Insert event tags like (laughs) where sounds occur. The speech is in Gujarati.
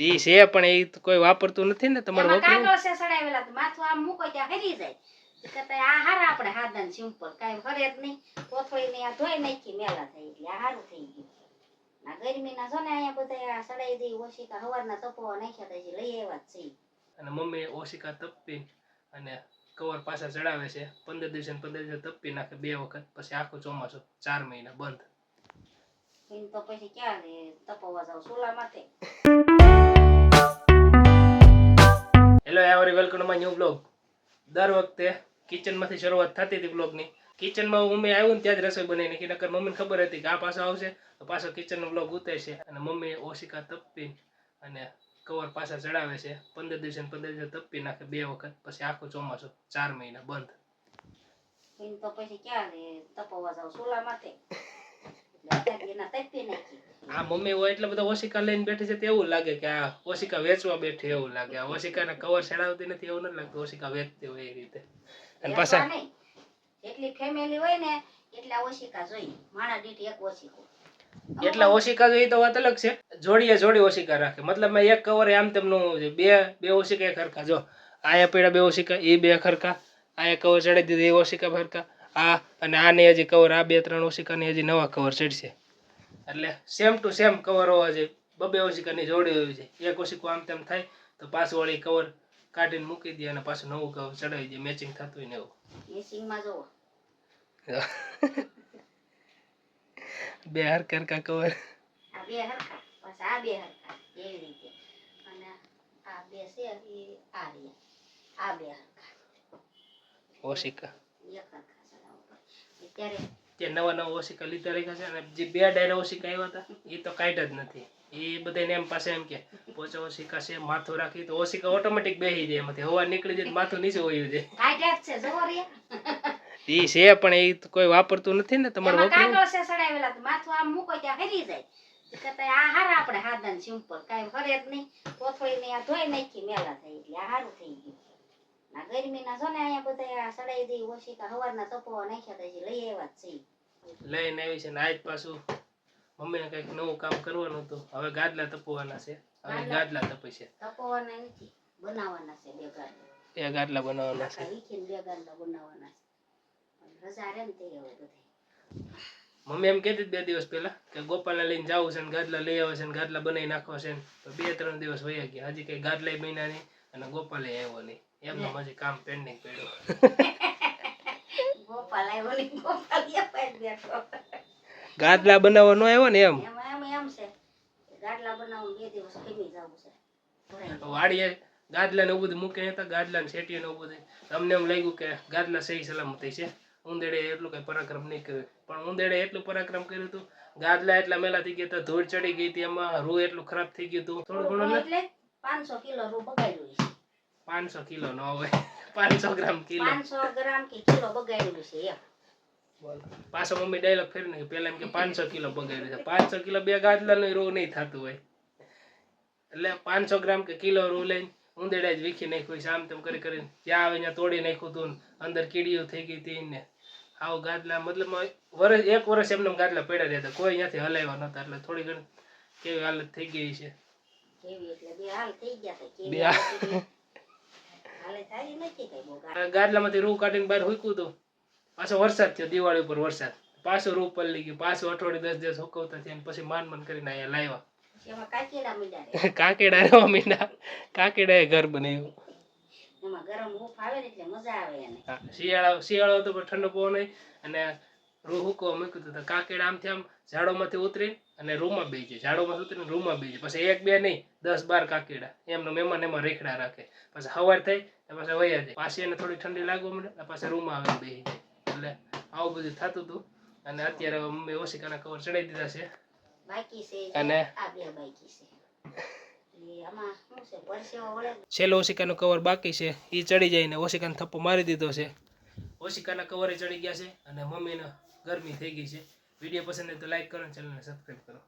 ઈ છે પણ એ કોઈ વાપરતું નથી ને તમારે એમાં કાગળ છે સડાવેલા તો માથું આમ મૂકો ત્યાં હરી જાય. એ આ હારા આપણે હાદન સિમ્પલ કાંઈ હરે જ નહીં. કોથળી ને આ ધોઈ નાખી મેલા થઈ એટલે આ હારું થઈ ગયું. ના ગરમીના જો ને અહીંયા બધા સડાઈ દઈ ઓશિકા હવારના તપવા નાખ્યા તા લઈ આવ્યા જ છે. અને મમ્મી ઓશિકા તપી અને કવર પાછા ચડાવે છે. પંદર દિવસે પંદર દિવસે તપી નાખે બે વખત. પછી આખું ચોમાસું ચાર મહિના બંધ. તો પછી ક્યાં તપવા જાવ સોલા માટે hello every welcome my new blog દર વખતે કિચનમાંથી શરૂઆત થતી હતી બ્લોગની કિચનમાં મમ્મી આવ્યું ને ત્યાં જ રસોઈ બનાવી નાખી નકર મમ્મીને ખબર હતી કે આ પાછો આવશે, તો પાછો કિચનનો બ્લોગ ઉતરશે. અને મમ્મી ઓશિકા તપી અને કવર પાછા ચડાવે છે. પંદર દિવસે પંદર દિવસે તપી નાખે બે વખત, પછી આખું ચોમાસું ચાર મહિના બંધ. તો પછી ક્યાં તપવા જાવ સોલા માટે. આ મમ્મી હોય એટલે બધા ઓશિકા લઈને બેઠી છે તો એવું લાગે કે આ ઓશિકા વેચવા બેઠી એવું લાગે. આ ઓશિકાને કવર ચડાવતી નથી એવું નથી લાગતું. ઓશિકા વેચતી હોય એ રીતે. અને પાછા? એટલી ફેમિલી હોય ને એટલા ઓશિકા જોઈએ માણા દીઠ એક ઓશિકો. એટલા ઓશિકા જોઈએ તો વાત અલગ છે. જોડીએ જોડી ઓશિકા રાખે. મતલબ મેં એક કવર આમ તેમ ન હોવું જોઈએ બે બે ઓશિકા ખરખા જો આયા પીડા બે ઓશિકા એ બે ખરખા આયા કવર ચડાવી દીધી એ ઓશિકા હરખા. આ અને આને હજી કવર આ બે ત્રણ ઓશિકાની હજી નવા કવર ચડશે. એટલે સેમ ટુ સેમ કવર હોવા જોઈએ. બબે ઓશિકાની જોડી હોવી જોઈએ. એક ઓશિકો આમ તેમ થાય તો પાછું વળી કવર કાઢીને મૂકી દે અને પાછું નવું કવર ચડાવી દે. મેચિંગ થતું હોય ને એવું. જોવો. (laughs) બે હરખા હરખા કવર આ બે હરખા. બસ આ બે હરખા. એવી રીતે. અને આ બે છે એ આ આ બે હરખા. ઓશિકા એક હરખા ચડાવો અત્યારે તે નવા નવા ઓશિકા લીધા રાખ્યા છે અને જે બે ડાયરા ઓશિકા આવ્યા હતા એ તો કાઢ્યા જ નથી. એ બધાને એમ પાસે એમ કે પોચા ઓશિકા છે માથું રાખી. તો ઓશિકા ઓટોમેટિક બેસી જાય એમાંથી. હવા નીકળી જાય માથું નીચે વયું જાય. કાઢ્યા છે પણ એ કોઈ વાપરતું નથી ને તમારે એમાં છે સડાવેલા તો માથું આમ મૂકો ત્યાં હરી જાય. આ હારા આપણે હાદન સિમ્પલ કાંઈ હરે જ નહીં. કોથળી ને આ ધોઈ નાખી મેલા થઈ એટલે આ હારું થઈ ગયું. ના ગરમીના જો ને અહીંયા બધા આ સડાઈ દઈ ઓશિકા હવારના તપવા નાખ્યા તા લઈ આવ્યા જ છે લઈને આવી છે ને આજ પાછું મમ્મીને કંઈક નવું કામ કરવાનું હતું. હવે ગાદલા તપવાના છે. હવે ગાદલા? તપે છે. તપવાના નથી બનાવવાના છે બે ગાદલા. બનાવવાના છે. બે ગાંડા બનાવવાના છે. રજા રે ને તે હવે બધે મમ્મી એમ કહેતી બે દિવસ પહેલા કે ગોપાલને લઈને જવું છે ને ગાદલા લઈ આવે છે ને ગાદલા બનાવી નાખવા છે તો બે ત્રણ દિવસ વયા ગયા. હજી કઈ ગાદલા નહીં. અને ગોપાલે આવ્યો નહીં. એમનો હજી કામ પેન્ડિંગ પડ્યું. ગોપાલ આવ્યો નહીં. ગોપાલ બેઠો. ગાદલા બનાવવા ન આવ્યો ને એમ? એમ એમ છે. ગાદલા બનાવવાનું બે દિવસ ખીમી જવું છે. વાડીએ ગાદલા ને એવું બધું મૂકે હતા ગાદલા ને શેટીએ ને એવું બધું. તમને એમ લાગ્યું કે ગાદલા સહી સલામતી છે. ઉંદેડે એટલું કઈ પરાક્રમ નહીં કર્યું. પણ ઉંદેડે એટલું પરાક્રમ કર્યું હતું. ગાદલા એટલા મેલા થઈ ગયા હતા ધૂળ ચડી ગઈ હતી એમાં રૂ એટલું ખરાબ થઈ ગયું હતું. થોડું ઘણું. એટલે? પાંચસો કિલો રૂ બગાડ્યું છે. પાંચસો કિલો નો હોય (laughs) પાંચસો ગ્રામ કિલો. પાંચસો ગ્રામ કે કિલો બગાડ્યું છે એમ. બોલો. પાછો મમ્મી ડાયલોગ ફેરી નાખ્યો પેલા એમ કે પાંચસો કિલો બગાડ્યું છે. પાંચસો કિલો બે ગાદલાનો રૂ નહીં થતું હોય. એટલે પાંચસો ગ્રામ કે કિલો રૂ લઈને ઉંદેડા જ વીખી નાખ્યું છે. આમ તેમ કરી કરીને ત્યાં આવે ત્યાં તોડી નાખ્યું તું અંદર કીડીઓ થઈ ગઈ હતી ને આવું ગાદલા મતલબ વર્ષ એક વર્ષ એમને ગાદલા પડ્યા રહ્યા હતા કોઈ ત્યાંથી હલાવ્યા નહોતા. એટલે થોડી ઘણી કેવી હાલત થઈ ગઈ છે. કેવી એટલે બે હાલ થઈ ગયા છે કેવી બે હાલ. હાલત એટલે હાલે સારી નથી કઈ બહુ ગાડી. ગાદલામાંથી રૂ કાઢીને બહાર હુકવું હતું પાછો વરસાદ થયો દિવાળી ઉપર વરસાદ. પાછો રૂ પલળી ગયું પાછો અઠવાડિયે દસ દિવસ હુકવતા થયા પછી માન માન કરીને અહીંયા લાવ્યા. કાકેડા કાકીડા મીંડા (laughs) કાકેડા એ ઘર બનાવ્યું. શિયાળા શિયાળો હતો ઠંડો પવન અને રૂ હુકવા મૂક્યું હતું તો આમથી આમ ઝાડોમાંથી ઉતરી અને રૂમાં બેસી જાય. ઝાડોમાંથી ઉતરીને રૂમાં બેસી પછી એક બે નહીં દસ બાર કાકેડા. એમનો મહેમાન એમાં રેખડા રાખે. પછી સવાર થઈ પાછા વયા જાય. પાછી એને થોડી ઠંડી લાગવા મળે પાછા રૂમાં આવીને બેસી જાય. એટલે આવું બધું થતું હતું. અને અત્યારે મમ્મી ઓશિકાના કવર ચડાવી દીધા છે. બાકી છે અને? બે છેલ્લો ઓશિકાનું કવર બાકી છે. એ ચડી જાય ને ઓશિકાને થપ્પો મારી દીધો છે. ઓશિકાના કવરે ચડી ગયા છે અને મમ્મીને ગરમી થઈ ગઈ છે. વીડિયો પસંદ હોય તો લાઈક કરો ચેનલને સબસ્ક્રાઈબ કરો.